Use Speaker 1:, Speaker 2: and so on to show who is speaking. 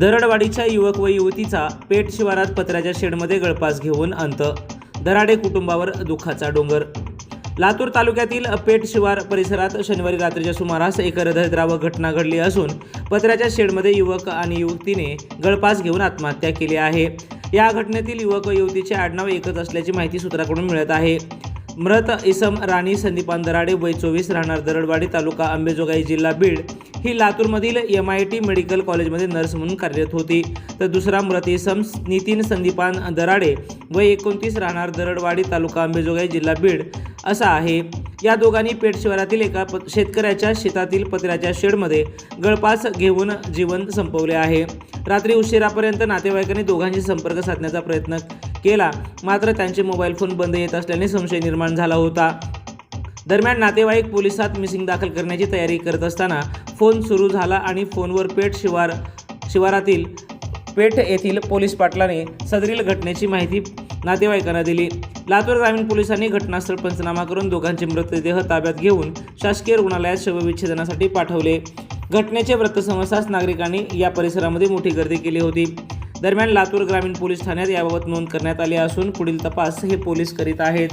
Speaker 1: दरडवाडीच्या युवक व युवतीचा पेठ शिवारात पत्र्याच्या शेडमध्ये गळपास घेऊन अंत दराडे कुटुंबावर दुःखाचा डोंगर. लातूर तालुक्यातील पेठ शिवार परिसरात शनिवारी रात्रीच्या सुमारास एक हृदयद्रावक घटना घडली असून पत्र्याच्या शेडमध्ये युवक आणि युवतीने गळपास घेऊन आत्महत्या केली आहे. या घटनेतील युवक व युवतीचे आडनाव एकच असल्याची माहिती सूत्राकडून मिळत आहे. मृत इसम राणी संदीपान दराडे वय चोवीस राहणार दरडवाडी तालुका अंबेजोगाई जिल्हा बीड. ही लातूरमधील एम आय टी मेडिकल कॉलेजमध्ये नर्स म्हणून कार्यरत होती. तर दुसरा मृत इसम नितीन संदीपान दराडे व एकोणतीस राहणार दरडवाडी तालुका अंबेजोगाई जिल्हा बीड असा आहे. या दोघांनी पेठ शहरातील एका प शेतकऱ्याच्या शेतातील पत्र्याच्या शेडमध्ये गळपास घेऊन जीवन संपवले आहे. रात्री उशिरापर्यंत नातेवाईकांनी दोघांशी संपर्क साधण्याचा प्रयत्न केला. मात्र त्यांचे मोबाईल फोन बंद येत असल्याने संशय निर्माण झाला होता. दरम्यान नातेवाईक पोलिसात मिसिंग दाखल करण्याची तयारी करत असताना फोन सुरू झाला आणि फोनवर पेठ शिवार शिवारातील पेठ येथील पोलीस पाटलाने सदरील घटनेची माहिती नातेवाईकांना दिली. लातूर ग्रामीण पोलिसांनी घटनास्थळ पंचनामा करून दोघांचे मृतदेह ताब्यात घेऊन शासकीय रुग्णालयात शवविच्छेदनासाठी पाठवले. घटनेचे वृत्त समजताच नागरिकांनी या परिसरामध्ये मोठी गर्दी केली होती. दरम्यान लातूर ग्रामीण पोलीस ठाण्यात याबाबत नोंद करण्यात आली असून पुढील तपास हे पोलीस करीत आहेत.